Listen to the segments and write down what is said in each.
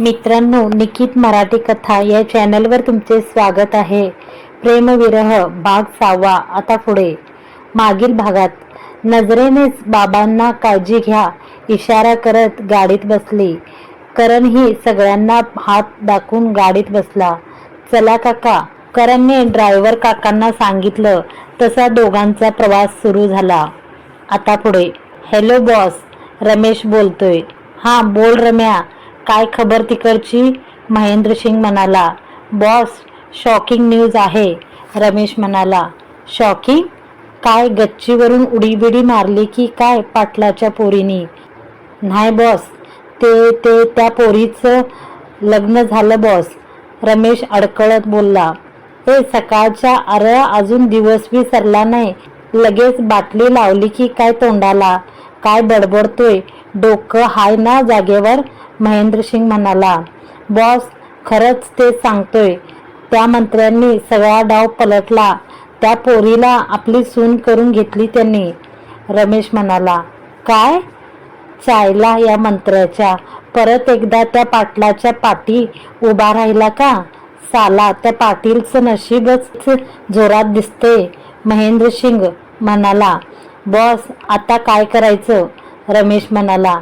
मित्रांनो निकित मराठी कथा या चॅनलवर तुमचे स्वागत आहे. प्रेमविरह भाग सहावा आता पुढे. मागील भागात नजरेनेच बाबांना काळजी घ्या इशारा करत गाडीत बसली. करण ही सगळ्यांना हात दाखवून गाडीत बसला. चला काका करणने ड्रायव्हर काकांना सांगितलं तसा दोघांचा प्रवास सुरू झाला. आता पुढे. हॅलो बॉस रमेश बोलतोय. हां बोल रम्या. काय खबर तिकडची? महेंद्र सिंग म्हणाला बॉस शॉकिंग न्यूज आहे रमेश म्हणाला. शॉकिंग काय गच्चीवरून उडीबिडी मारली की काय पाटलाच्या पोरीनी? नाही बॉस ते ते त्या पोरीचं लग्न झालं बॉस रमेश अडकळत बोलला. ए सकाळच्या अर अजून दिवस बी सरला नाही लगेच बाटली लावली की काय तोंडाला? काय बडबडतोय? डोकं हाय ना जागेवर? महेंद्रसिंग म्हणाला. बॉस खरंच ते सांगतोय. त्या मंत्र्यांनी सगळा डाव पलटला. त्या पोरीला आपली सून करून घेतली त्यांनी. रमेश म्हणाला काय? चायला या मंत्र्याच्या. परत एकदा त्या पाटलाच्या पाठी उभा राहिला का? साला त्या पाटीलचं नशीबच जोरात दिसते महेंद्रसिंग म्हणाला बॉस आता काय करायचं? रमेश म्हणाला.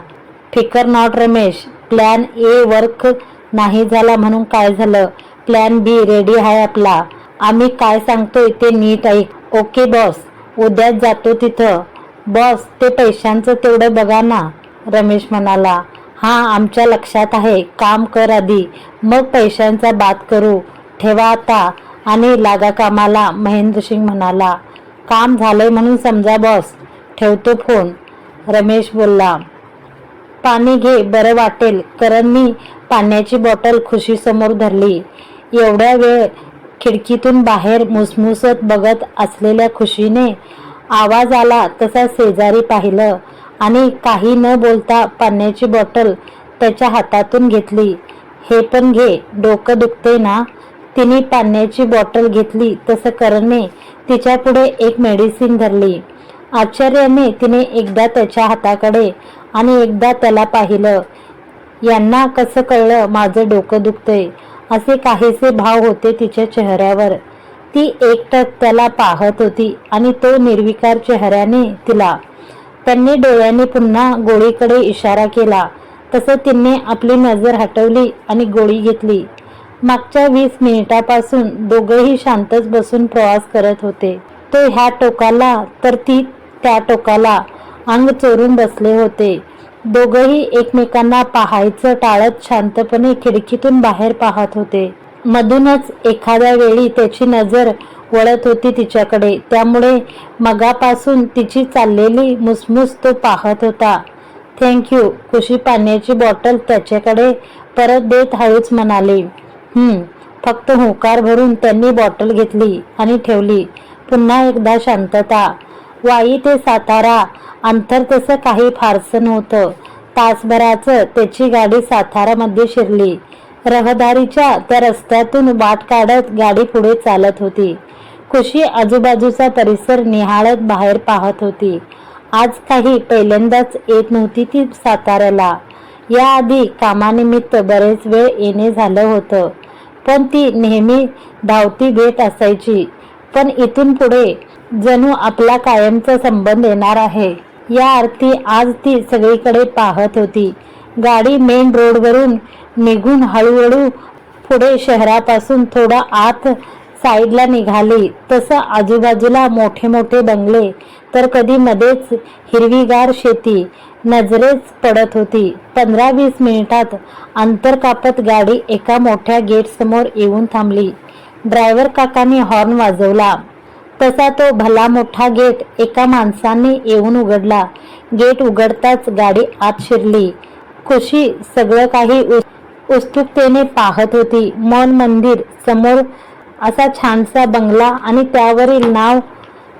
फिकर not Ramesh. Plan A work नाही झाला म्हणून काय झालं? प्लॅन बी रेडी आहे आपला. आम्ही काय सांगतोय ते नीट ऐक. Okay boss. उद्याच जातो तिथं. बॉस ते पैशांचं तेवढं बघा ना. रमेश म्हणाला. हां आमच्या लक्षात आहे. काम कर आधी. मग पैशांचा बात करू. ठेवा आता. आणि लागा कामाला महेंद्र सिंग म्हणाला. काम झालंय म्हणून समजा बॉस ठेवतो फोन रमेश बोलला पाणी घे बरं वाटेल. करणनी पाण्याची बॉटल खुशीसमोर धरली. एवढ्या वेळ खिडकीतून बाहेर मुसमुसत बघत असलेल्या खुशीने आवाज आला तसा शेजारी पाहिलं आणि काही न बोलता पाण्याची बॉटल त्याच्या हातातून घेतली. हे पण घे डोकं दुखते ना? तिने पाण्याची बॉटल घेतली तसं करणे तिच्या पुढे एक मेडिसिन धरली. आश्चर्याने तिने एकदा त्याच्या हाताकडे आणि एकदा त्याला पाहिलं. यांना कसं कळलं माझं डोकं दुखतंय? असे काहीसे भाव होते तिच्या चेहऱ्यावर. ती एकटक त्याला पाहत होती आणि तो निर्विकार चेहऱ्याने तिला. त्यांनी डोळ्याने पुन्हा गोळीकडे इशारा केला. तसं तिने आपली नजर हटवली आणि गोळी घेतली. मागच्या वीस मिनिटापासून दोघंही शांतच बसून प्रवास करत होते. तो ह्या टोकाला तर ती त्या टोकाला अंग चोरून बसले होते. दोघंही एकमेकांना पाहायचं टाळत शांतपणे खिडकीतून बाहेर पाहत होते. मधूनच एखाद्या वेळी त्याची नजर वळत होती तिच्याकडे. त्यामुळे मगापासून तिची चाललेली मुसमुस तो पाहत होता. थँक्यू खुशी पाण्याची बॉटल त्याच्याकडे परत देत हळूच म्हणाली. हम्म. फक्त होकार भरून त्यांनी बॉटल घेतली आणि ठेवली. पुन्हा एकदा शांतता. वाई ते सातारा अंतर तसं काही फारसं नव्हतं. तासभराचं त्याची गाडी सातारामध्ये शिरली. रहदारीच्या त्या रस्त्यातून वाट काढत गाडी पुढे चालत होती. खुशी आजूबाजूचा परिसर निहाळत बाहेर पाहत होती. आज काही पहिल्यांदाच येत नव्हती ती साताऱ्याला. याआधी कामानिमित्त बरेच वेळ येणे झालं होतं. पण ती नेहमी धावती घेत असायची. पण इथून पुढे जणू आपला कायमचा संबंध येणार आहे. या अर्थी आज ती सगळीकडे पाहत होती. गाडी मेन रोडवरून निघून हळूहळू पुढे शहरापासून थोडा आत साईडला निघाली. तसं आजूबाजूला मोठे मोठे बंगले. तर कधी मध्येच हिरवीगार शेती. नजरेच पडत होती. पंधरा वीस मिनिटात अंतर कापत गाडी एका मोठ्या गेटसमोर येऊन थांबली. ड्रायव्हर काकाने हॉर्न वाजवला. तसा तो भला मोठा गेट एका माणसाने येऊन उघडला. गेट उघडताच गाडी आत शिरली. खुशी सगळं काही उत्सुकतेने पाहत होती. मन मंदिर समोर असा छानसा बंगला आणि त्यावरील नाव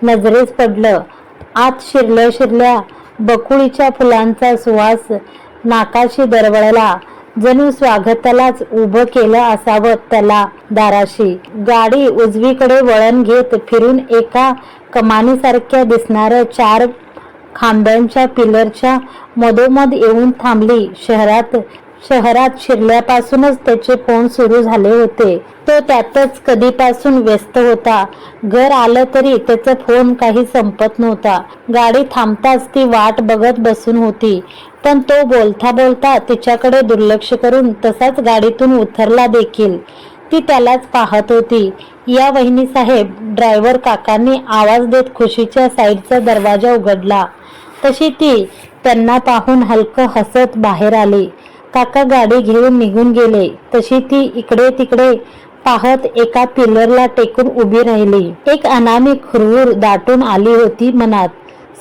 नजरेस पडलं. आत शिरल्या शिरल्या बकुळीच्या फुलांचा सुवास नाकाशी दरवळला. जणू स्वागतालाच उभं केलं असावं त्याला दाराशी. गाडी उजवीकडे वळण घेत फिरून एका कमानीसारख्या दिसणाऱ्या चार खांब्यांच्या पिलरच्या मधोमध येऊन थांबली. शहरात शहरात शिरल्यापासूनच त्याचे फोन सुरू झाले होते. तो त्यातच कधीपासून व्यस्त होता. घर आलं तरी त्याचा फोन काही संपत नव्हता. गाडी थांबताच ती वाट बघत बसून होती. पण तो बोलता बोलता तिच्याकडे दुर्लक्ष करून तसाच गाडीतून उतरला देखील. ती त्यालाच पाहत होती. या वहिनी साहेब ड्रायव्हर काकांनी आवाज देत खुशीच्या साईडचा दरवाजा उघडला. तशी ती त्यांना पाहून हलकं हसत बाहेर आली. काका गाडी घेऊन निघून गेले. तशी ती इकडे तिकडे पाहत एका पिलरला टेकून उभी राहिली. एक अनामी खुरवूर दाटून आली होती मनात.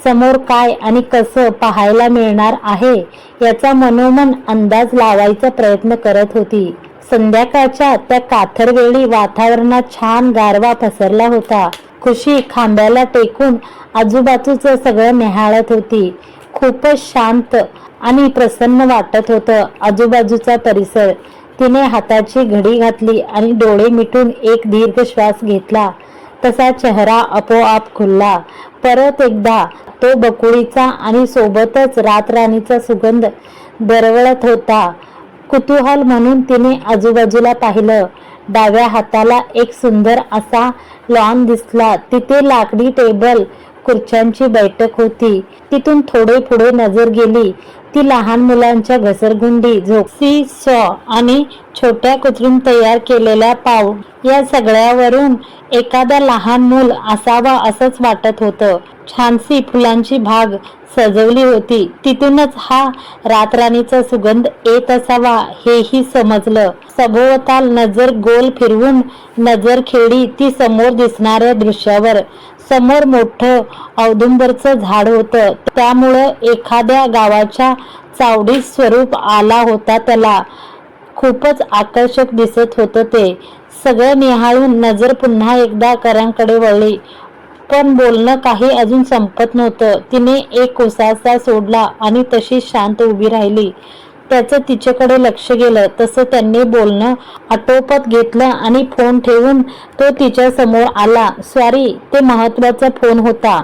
समोर काय आणि कसं पाहायला मिळणार आहे याचा मनोमन अंदाज लावायचा प्रयत्न करत होती. संध्याकाळच्या त्या काथरवेळी वातावरणात छान गारवा पसरला होता. खुशी खांब्याला टेकून आजूबाजूचं सगळं निहाळत होती. खूपच शांत आणि प्रसन्न वाटत होतं. आजूबाजूचा परिसर. तिने हाताची घडी घातली आणि डोळे मिटून एक दीर्घ श्वास घेतला. तसा चेहरा आपोआप खुलला. परत एकदा तो बकुळीचा आणि सोबतच रातराणीचा सुगंध दरवळत होता. कुतूहल म्हणून तिने आजूबाजूला पाहिलं. डाव्या हाताला एक सुंदर असा लॉन दिसला. तिथे लाकडी टेबल खुर्च्यांची बैठक होती. तिथून थोडे पुढे नजर गेली. ती लहान मुलांच्या घसरगुंडी झोपसी सॉ आणि छोट्या कुत्रून तयार केलेल्या पाव या सगळ्यावरून एखादा लहान मूल असावा असंच वाटत होतं. छानसी फुलांची भाग सजवली होती. तिथूनच हा रातराणीचा सुगंध येत असावा हेही समजलं. सभोवताल नजर गोल फिरवून नजर खेळी ती समोर दिसणाऱ्या दृश्यावर. समोर मोठं औदुंबरचं झाड होतं. त्यामुळं एखाद्या गावाच्या चावडी स्वरूप आला होता त्याला. खूपच आकर्षक दिसत होतं ते. सगळं निहाळून नजर पुन्हा एकदा करांकडे वळली. पण बोलणं काही अजून संपत नव्हतं. तिने एक कोसासा सोडला आणि तशी शांत उभी राहिली. त्याचं तिच्याकडे लक्ष गेलं. तसं त्यांनी बोलणं आटोपत घेतलं आणि फोन ठेवून तो तिच्या समोर आला. सॉरी ते महत्त्वाचा फोन होता.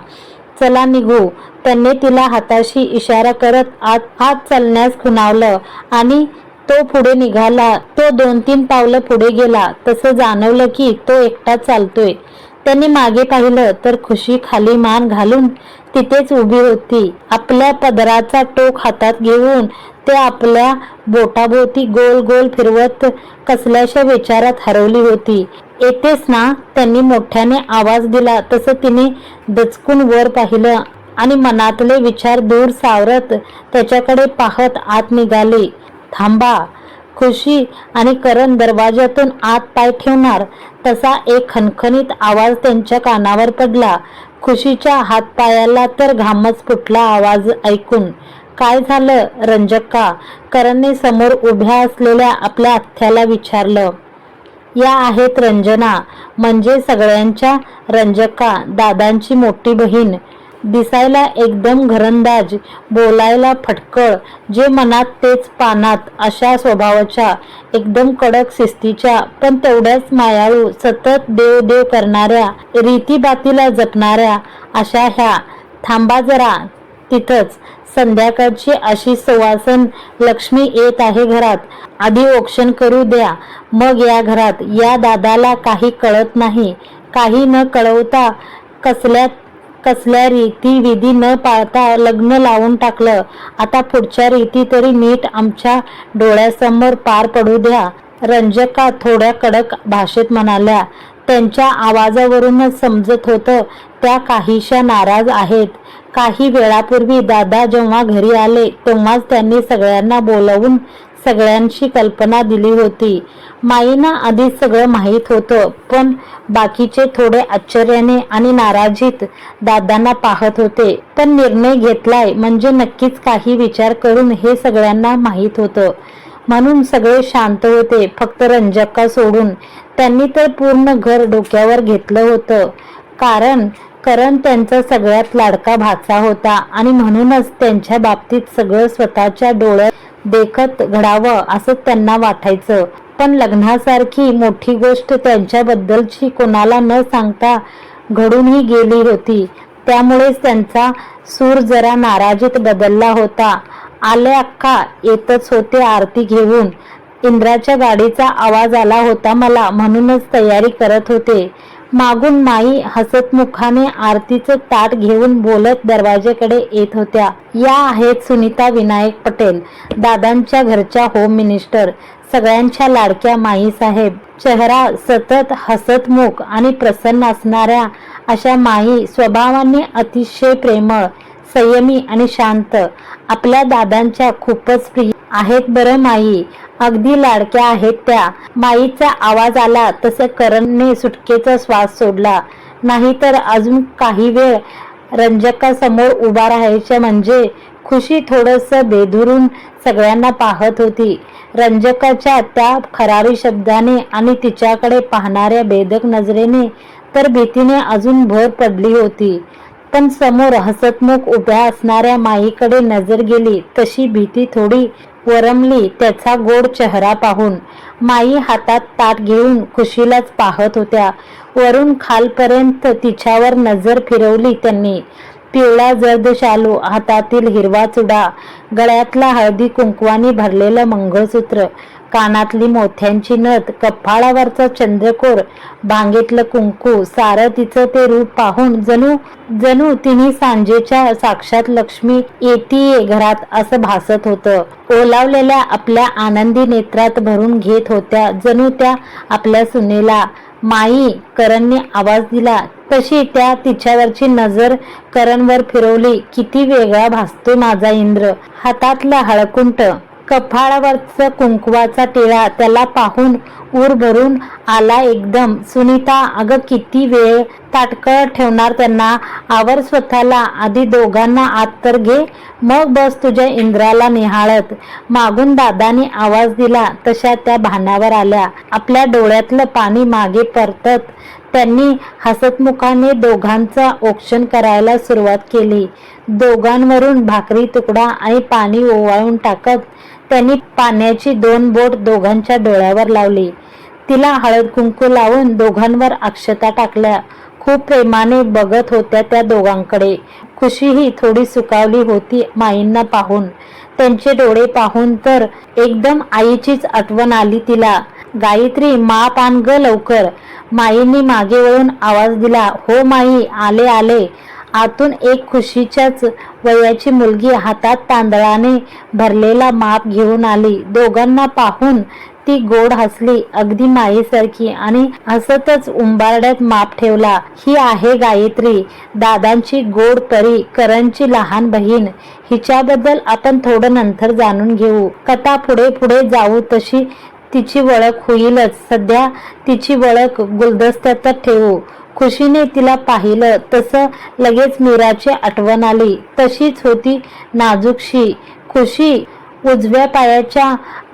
चला निघू. त्यांनी तिला हाताशी इशारा करत आत आत चालण्यास खुणावलं आणि तो पुढे निघाला. तो दोन तीन पावलं पुढे गेला. तसं जाणवलं की तो एकटा चालतोय. त्यांनी मागे पाहिलं तर खुशी खाली मान घालून तिथेच उभी होती. आपल्या पदराचा टोक हातात घेऊन ते आपल्या बोटाभोवती गोल गोल फिरवत कसल्याशा विचारात हरवली होती. येतेच ना त्यांनी मोठ्याने आवाज दिला तसं तिने दचकून वर पाहिलं आणि मनातले विचार दूर सावरत त्याच्याकडे पाहत आत निघाले. थांबा खुशी आणि करण दरवाजातून आत पाय ठेवणार तसा एक खणखणीत आवाज त्यांच्या कानावर पडला. खुशीच्या हातपायाला तर घामच फुटला आवाज ऐकून. काय झालं रंजक्का? करणने समोर उभ्या असलेल्या आपल्या अथ्याला विचारलं. या आहेत रंजना. म्हणजे सगळ्यांच्या रंजक्का दादांची मोठी बहीण. दिसायला एकदम घरंदाज बोलायला फटकळ जे मनात तेच पानात अशा स्वभावाच्या एकदम कडक शिस्तीच्या पण तेवढ्याच मायाळू सतत देव देव करणाऱ्या रीतीबातीला जपणाऱ्या अशा ह्या. थांबा जरा तिथंच. संध्याकाळची अशी सुवासन लक्ष्मी येत आहे घरात. आधी ओक्षण करू द्या. मग या घरात. या दादाला काही कळत नाही. काही न कळवता कसल्या कसल्या रीती विधी न पाळता लग्न लावून टाकलं? आता पुढच्या रीती तरी नीट आमच्या डोळ्यासमोर पार पडू द्या. रंजका थोड्या कडक भाषेत म्हणाल्या त्यांच्या आवाजावरूनच समजत होतं त्या काहीशा नाराज आहेत. काही वेळापूर्वी दादा जेव्हा घरी आले तेव्हाच त्यांनी सगळ्यांना बोलवून सगळ्यांशी कल्पना दिली होती. माईना आधी सगळं माहीत होतं पण बाकीचे थोडे आश्चर्याने आणि नाराजीत दादांना पाहत होते. पण निर्णय घेतलाय म्हणजे नक्कीच काही विचार करून हे सगळ्यांना माहीत होतं. म्हणून सगळे शांत होते फक्त रंजक्का सोडून. त्यांनी तर पूर्ण घर डोक्यावर घेतलं होतं. कारण करण त्यांचा सगळ्यात लाडका भाचा होता आणि म्हणूनच त्यांच्या बाबतीत सगळं स्वतःच्या डोळ्यात देखत घडावं असं त्यांना वाटायचं. पण लग्नासारखी मोठी गोष्ट त्यांच्याबद्दलची कोणाला न सांगता घडूनही गेली होती. त्यामुळेच त्यांचा सूर जरा नाराजीत बदलला होता. आले अक्का येतच होते आरती घेऊन. इंद्राच्या गाडीचा आवाज आला होता मला म्हणूनच तयारी करत होते. मागून माई हसत मुखाने आरतीचं ताट घेऊन बोलत दरवाजेकडे येत होत्या. या आहेत सुनीता विनायक पटेल दादांच्या घरच्या होम मिनिस्टर सगळ्यांच्या लाडक्या माई साहेब. चेहरा सतत हसतमुख आणि प्रसन्न असणाऱ्या अशा माई स्वभावाने अतिशय प्रेमळ संयमी आणि शांत. आपल्या दादांच्या खूपच प्रिय आहेत बरं माई. अगदी लाडक्या आहेत त्या. माईचा आवाज आला तसं करणने सुटकेचा श्वास सोडला. नाहीतर अजून काही वेळ रंजकासमोर उभा राहायचं म्हणजे खुशी थोडस बेधुरून सगळ्यांना पाहत होती. रंजकाच्या त्या खरारी शब्दाने आणि तिच्याकडे पाहणाऱ्या बेदक नजरेने तर भीतीने अजून भर पडली होती. पण समोर हसतमुख उभ्या असणाऱ्या माईकडे नजर गेली तशी भीती थोडी वरमली त्याचा गोड चेहरा पाहून. माई हातात ताट घेऊन खुशीलाच पाहत होत्या. वरून खालपर्यंत तिच्यावर नजर फिरवली त्यांनी. पिवळा जर्द शालू हातातील हिरवा चुडा गळ्यातला हळदी कुंकवानी भरलेलं मंगळसूत्र कानातली मोत्यांची नथ कपाळावरचा चंद्रकोर भांगेतलं कुंकू सारं तिचं ते रूप पाहून जणू जणू तिने सांजेच्या साक्षात लक्ष्मी येतीये घरात असं भासत होतं. ओलावलेल्या आपल्या आनंदी नेत्रात भरून घेत होत्या जणू त्या आपल्या सुनेला. माई करणने आवाज दिला. तशी त्या तिच्यावरची नजर करणवर फिरवली. किती वेगळा भासतो माझा इंद्र. हातातला हळकुंट. कफाळावरचं कुंकवाचा टिळा त्याला पाहून ऊर भरून आला एकदम. सुनीता अगं किती वेळ ताटकळ ठेवणार त्यांना? आवर स्वतःला. आधी दोघांना आत तर घे. मग बस तुझ्या इंद्राला निहाळत. मागून दादाने आवाज दिला. तशा त्या भानावर आल्या. आपल्या डोळ्यातलं पाणी मागे परतत. त्यांनी हसतमुखाने दोघांचा औक्षण करायला सुरुवात केली. दोघांवरून भाकरी तुकडा आणि पाणी ओवाळून टाकत त्यांनी पाण्याची दोन बोट दोघांच्या डोळ्यावर लावली. तिला हळद कुंकू लावून दोघांवर अक्षता टाकल्या. खूप प्रेमाने बघत होत्या त्या दोघांकडे. खुशीही थोडी सुकावली होती माईंना पाहून. त्यांचे डोळे पाहून तर एकदम आईचीच आठवण आली तिला. गायत्री मा पान ग लवकर. माईंनी मागे वळून आवाज दिला हो माई आले आले. आतून एक खुशीच्याच वयाची मुलगी हातात तांदळाने भरलेला माप घेऊन आली. दोघांना पाहून ती गोड हसली अगदी माईसारखी आणि हसतच उंबारड्यात माप ठेवला. ही आहे गायत्री दादांची गोड परी करणची लहान बहीण. हिच्याबद्दल आपण थोडं नंतर जाणून घेऊ. कथा पुढे पुढे जाऊ तशी तिची ओळख होईलच. सध्या तिची ओळख गुलदस्त्यातच ठेवू. खुशीने तिला पाहिलं तसं लगेच मीराची आठवण आली. तशीच होती नाजूकशी. खुशी उजव्या पायाच्या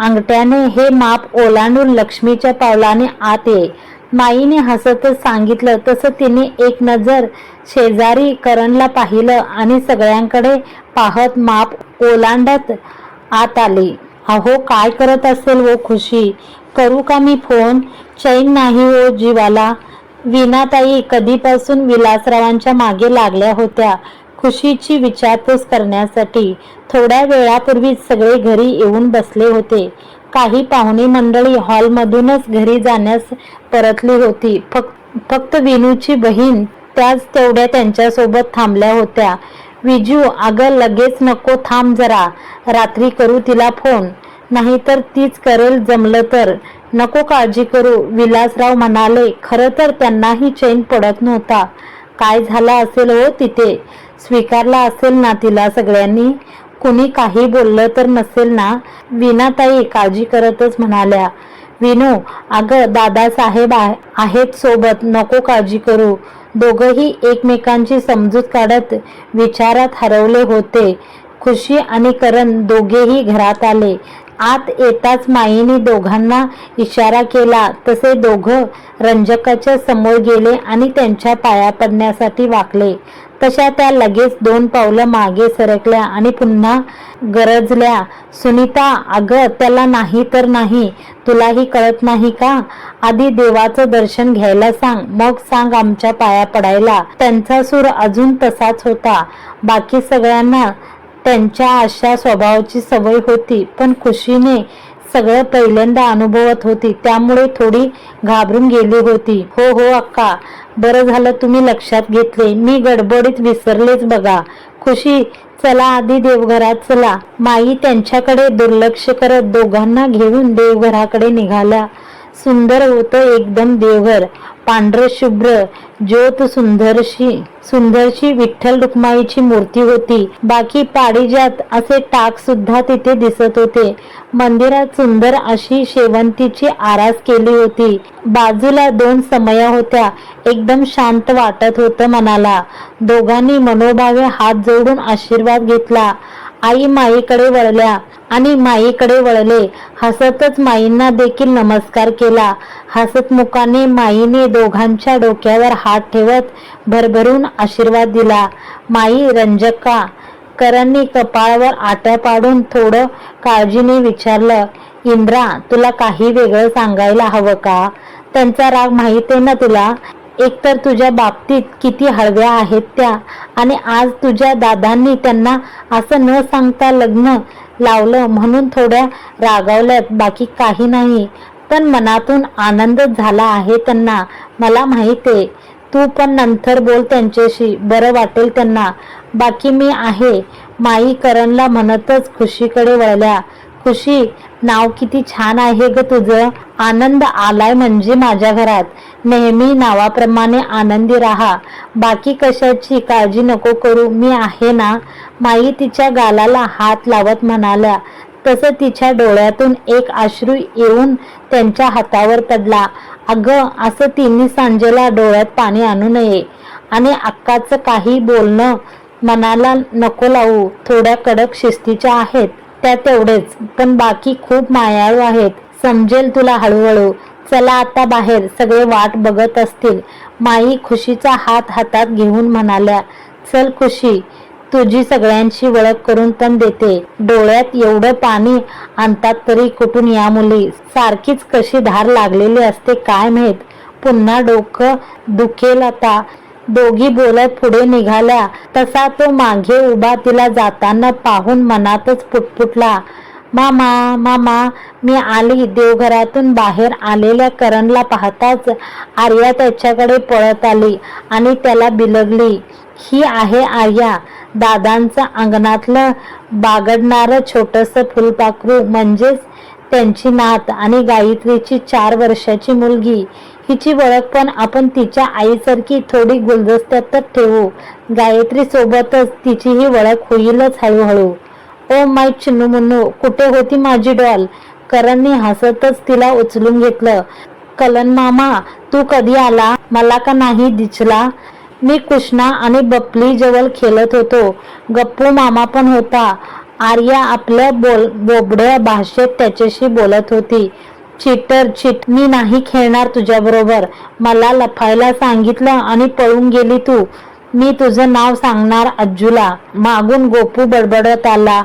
अंगठ्याने हे माप ओलांडून लक्ष्मीच्या पावलाने आत ये. माईने हसतच सांगितलं तसं तिने एक नजर शेजारी करणला पाहिलं आणि सगळ्यांकडे पाहत माप ओलांडत आत आली. अहो काय करत असेल वो खुशी? करू का मी फोन? चैन नाही हो जीवाला. विनाताई कधीपासून विलासरावांच्या मागे लागल्या होत्या खुशीची विचारपूस करण्यासाठी. थोड्या वेळापूर्वीच सगळे घरी येऊन बसले होते. काही पाहुणे मंडळी हॉलमधूनच घरी जाण्यास परतली होती. फक्त फक्त विनूची बहीण त्याच तेवढ्या त्यांच्यासोबत थांबल्या होत्या. विजू अगं लगेच नको थांब जरा. रात्री करू तिला फोन नाहीतर तीच करेल जमलं तर. नको काळजी करू विलासराव म्हणाले. खरं तर त्यांनाही चैन पडत नव्हता. काय झाला असेल हो तिथे? स्वीकारला असेल ना तिला सगळ्यांनी? कुणी काही बोललं तर नसेल ना? विनाताई काळजी करतच म्हणाल्या. विनू अगं दादासाहेब आहे- आहेत सोबत नको काळजी करू. दोघंही एकमेकांची समजूत काढत विचारात हरवले होते. खुशी आणि करण दोघेही घरात आले. आत येताच माईने दोघांना इशारा केला. तसे दोघं रंजकाच्या समोर गेले आणि त्यांच्या पाया पडण्यासाठी वाकले. तशा त्या लगेच दोन पावलं मागे सरकल्या आणि पुन्हा गरजल्या सुनीता अगं त्याला नाही तर नाही. तुलाही कळत नाही का? आधी देवाचं दर्शन घ्यायला सांग. मग सांग आमच्या पाया पडायला. त्यांचा सूर अजून तसाच होता. बाकी सगळ्यांना त्यांच्या अशा स्वभावाची सवय होती पण खुशीने सगळं पहिल्यांदा अनुभवत होती. त्यामुळे थोडी घाबरून गेली होती. हो हो अक्का बरं झालं तुम्ही लक्षात घेतले. मी गडबडीत विसरलेच बघा. खुशी चला आधी देवघरात चला. माई त्यांच्याकडे दुर्लक्ष करत दोघांना घेऊन देवघराकडे निघाल्या. सुंदर होतं एकदम देवघर. पांढरशुभ्र ज्योत सुंदरशी सुंदरशी विठ्ठल रुक्माईची मूर्ती होती. बाकी पारिजात असे टाक सुद्धा तिथे दिसत होते. मंदिरात सुंदर अशी शेवंतीची आरास केली होती. बाजूला दोन समया होत्या. एकदम शांत वाटत होतं मनाला. दोघांनी मनोभावे हात जोडून आशीर्वाद घेतला. आई माईकडे वळल्या आणि माईकडे वळले. हसतच माईंना देखील नमस्कार केला. हसतमुखाने माईने दोघांच्या डोक्यावर हात ठेवत भरभरून आशीर्वाद दिला. माई रंजक्का करांनी कपाळावर आट्या पाडून थोडं काळजीने विचारलं इंद्रा तुला काही वेगळं सांगायला हवं का? त्यांचा राग माहीत आहे ना तुला? एकतर तुझ्या बाबतीत किती हळव्या आहेत त्या आणि आज तुझ्या दादांनी त्यांना असं न सांगता लग्न लावलं म्हणून थोड्या रागावल्यात बाकी काही नाही. पण मनातून आनंद झाला आहे त्यांना. मला माहिती आहे. तू पण नंतर बोल त्यांच्याशी. बरं वाटेल त्यांना. बाकी मी आहे. माई करणला म्हणतच खुशीकडे वळल्या. खुशी नाव किती छान आहे ग तुझं. आनंद आलाय म्हणजे माझ्या घरात. नेहमी नावाप्रमाणे आनंदी राहा. बाकी कशाची काळजी नको करू मी आहे ना? माई तिच्या गालाला हात लावत म्हणाल्या. तसं तिच्या डोळ्यातून एक आश्रू येऊन त्यांच्या हातावर पडला. अगं असं तिन्ही सांजेला डोळ्यात पाणी आणू नये. आणि अक्काचं काही बोलणं मनाला नको लावू. थोड्या कडक शिस्तीच्या आहेत. त्या तेवढेच. पण बाकी खूप मायाळू आहेत. समजेल तुला हळूहळू. चला आता बाहेर. सगळे वाट बघत असतील. माई खुशीचा हात हातात घेऊन म्हणाल्या चल खुशी तुझी सगळ्यांशी ओळख करून पण देते. डोळ्यात एवढं पाणी आणतात तरी कुठून या मुली? सारखीच कशी धार लागलेली असते काय माहीत? पुन्हा डोकं दुखेल आता. दोघी बोलत पुढे निघाल्या. तसा तो मागे उभा तिला जाताना पाहून मनातच पुटपुटला मामा मामा मी आली. देवघरातून बाहेर आलेल्या करणला पाहताच आर्या त्याच्याकडे पळत आली आणि त्याला बिलगली ही आहे आर्या. दादांचं अंगणातलं बागडणारं छोटंसं फुलपाखरू म्हणजेच त्यांची नात आणि गायत्रीची चार वर्षाची मुलगी. हिची ओळख पण आपण तिच्या आईसारखी थोडी गुलदस्त्यातच ठेवू. गायत्री सोबतच तिचीही ओळख होईलच हळूहळू. ओ माय चिन्नू मुन्नू कुठे होती माझी डॉल? करणने हसतच तिला उचलून घेतलं. कलन मामा तू कधी आला? मला का नाही दिसला? मी कृष्णा आणि बपली जवळ खेळत होतो. गप्पू मामा पण होता. आर्या आपल्या बोल बोबड्या भाषेत त्याच्याशी बोलत होती. चिटर चिट मी नाही खेळणार तुझ्याबरोबर. मला लफायला सांगितलं आणि पळून गेली तू. मी तुझं नाव सांगणार अज्जूला. मागून गोपू बडबडत आला.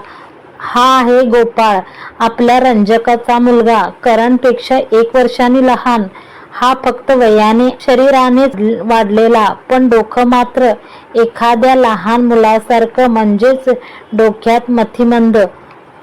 हा आहे गोपाळ आपल्या रंजकाचा मुलगा. करणपेक्षा एक वर्षांनी लहान. हा फक्त वयाने शरीरानेच वाढलेला. पण डोकं मात्र एखाद्या लहान मुलासारखं म्हणजेच डोक्यात मथिमंद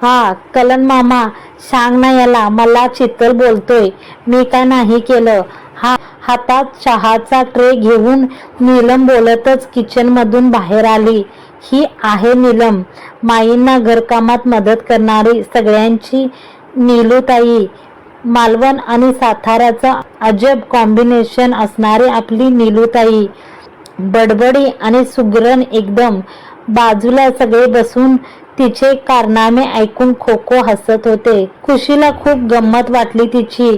हा कलन मामा सांग ना याला मला चित्तल बोलतोय. मी काय नाही केलं? हा हातात चहाचा ट्रे घेऊन नीलम बोलतच किचनमधून बाहेर आली. ही आहे नीलम. माईंना घरकामात मदत करणारी सगळ्यांची नीलूताई. मालवण आणि साताऱ्याचं अजब कॉम्बिनेशन असणारी आपली नीलूताई. बडबडी आणि सुगरण एकदम. बाजूला सगळे बसून तिचे कारनामे ऐकून खो खो हसत होते. खुशीला खूप गंमत वाटली तिची.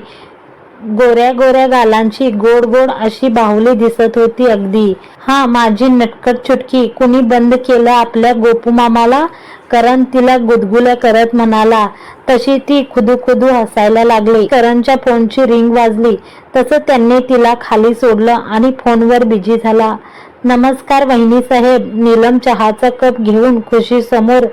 गोऱ्या गोऱ्या गालांची गोड गोड अशी बाहुली दिसत होती अगदी. हा माझी नटकट चुटकी. कुणी बंद केलं आपल्या गोपू मामाला करण तिला गुदगुल्या करत म्हणाला. तशी ती खुदू खुदू हसायला लागली. करणच्या फोनची रिंग वाजली. तसं त्यांनी तिला खाली सोडलं आणि फोनवर बिझी झाला. नमस्कार वहिनी साहेब नीलम चहाचा कप घेऊन खुशी समोर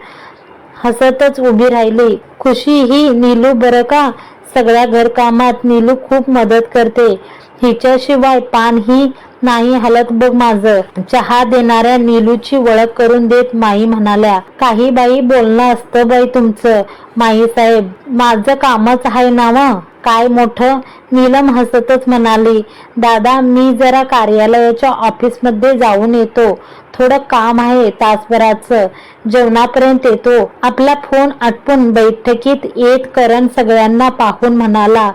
हसतच उभी राहिली. खुशी ही नीलू बरं का? सगळ्या घरकामात नीलू खूप मदत करते. हिच्याशिवाय पान ही नाही हलत बघ माझं. चहा देणाऱ्या नीलूची ओळख करून देत माई म्हणाल्या काही बाई बोलणं असतं बाई तुमचं माई साहेब. माझं कामच आहे ना व काय मोठं? नीलम हसतच म्हणाली दादा मी जरा कार्यालयाच्या ऑफिसमध्ये जाऊन येतो. थोडं काम आहे तासभराचं. जेवणापर्यंत येतो. आपला फोन आटपून बैठकीत येत करण सगळ्यांना पाहून म्हणाला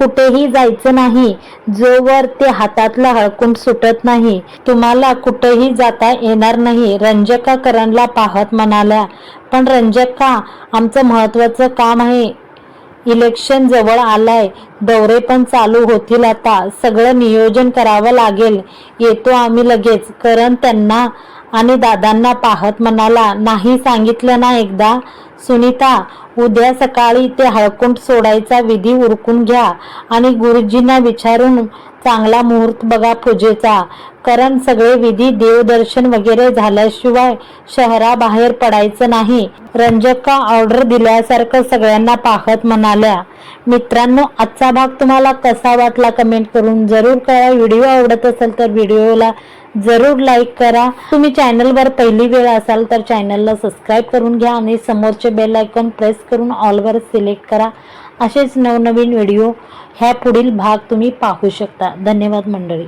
कुठेही जायचं नाही. जोवर ते हातातलं हळकून सुटत नाही. तुम्हाला कुठेही जाता येणार नाही. रंजका करणला पाहत म्हणाल्या पण रंजका आमचं महत्वाचं काम आहे. इलेक्शन जवळ आलाय. दौरे पण चालू होतील आता. सगळं नियोजन करावं लागेल. येतो आम्ही लगेच. करण त्यांना आणि दादांना पाहत म्हणाला नाही सांगितलं ना एकदा? सुनीता उद्या सकाळी ते हळकुंड सोडायचा विधी उरकून घ्या आणि गुरुजींना विचारून चांगला मुहूर्त बघा पूजेचा. कारण सगळे विधी देवदर्शन वगैरे झाल्याशिवाय शहराबाहेर पडायचं नाही. रंजका ऑर्डर दिल्यासारखं सगळ्यांना पाहत म्हणाल्या मित्रांनो आजचा भाग तुम्हाला कसा वाटला कमेंट करून जरूर कळा. व्हिडिओ आवडत असेल तर व्हिडिओला जरूर लाईक करा. तुम्ही चॅनलवर पहिली वेळ असाल तर चॅनलला सबस्क्राईब करून घ्या आणि समोरचे बेल आयकॉन प्रेस करून ऑलवर सिलेक्ट करा. असेच नवनवीन व्हिडिओ ह्या पुढील भाग तुम्ही पाहू शकता. धन्यवाद मंडळी.